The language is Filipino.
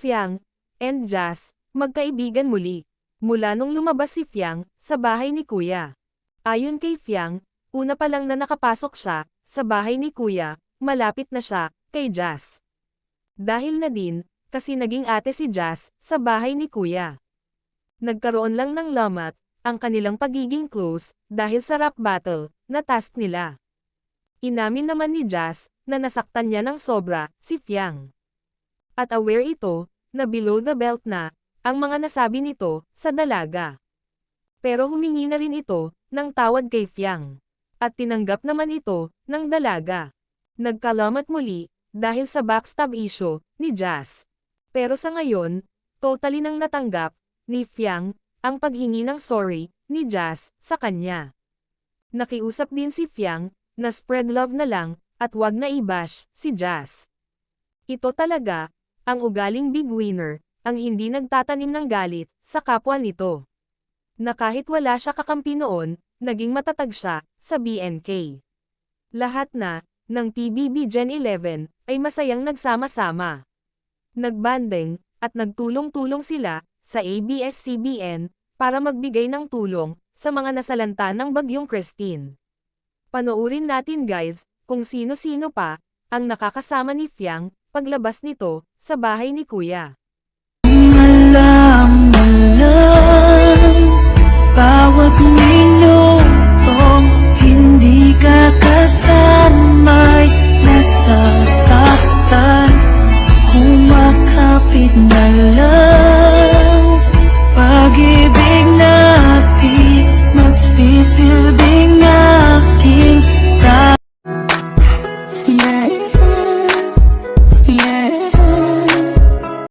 Fiang, and Jazz, magkaibigan muli. Mula nung lumabas si Fiang, sa bahay ni Kuya. Ayon kay Fiang, una pa lang na nakapasok siya, sa bahay ni Kuya, malapit na siya, kay Jazz. Dahil na din, kasi naging ate si Jazz, sa bahay ni Kuya. Nagkaroon lang ng lamat, ang kanilang pagiging close, dahil sa rap battle, na task nila. Inamin naman ni Jazz, na nasaktan niya ng sobra, si Fiang. At aware ito, na below the belt na, ang mga nasabi nito, sa dalaga. Pero humingi na rin ito, ng tawad kay Fiang. At tinanggap naman ito, ng dalaga. Nagkalamat muli, dahil sa backstab issue, ni Jazz. Pero sa ngayon, totally nang natanggap, ni Fiang, ang paghingi ng sorry, ni Jazz, sa kanya. Nakiusap din si Fiang, na spread love na lang, at wag na i-bash, si Jazz. Ito talaga, ang ugaling big winner, ang hindi nagtatanim ng galit, sa kapwa nito. Na kahit wala siya kakampi noon, naging matatag siya, sa BNK. Lahat na, ng PBB Gen 11, ay masayang nagsama-sama. Nagbanding, at nagtulong-tulong sila, sa ABS-CBN, para magbigay ng tulong, sa mga nasalanta ng Bagyong Christine. Panoorin natin guys, kung sino-sino pa, ang nakakasama ni Fiang, Paglabas nito, sa bahay ni Kuya. Alam mo lang, bawat minutong hindi ka kasama'y nasasaktan, kumakapit na lang.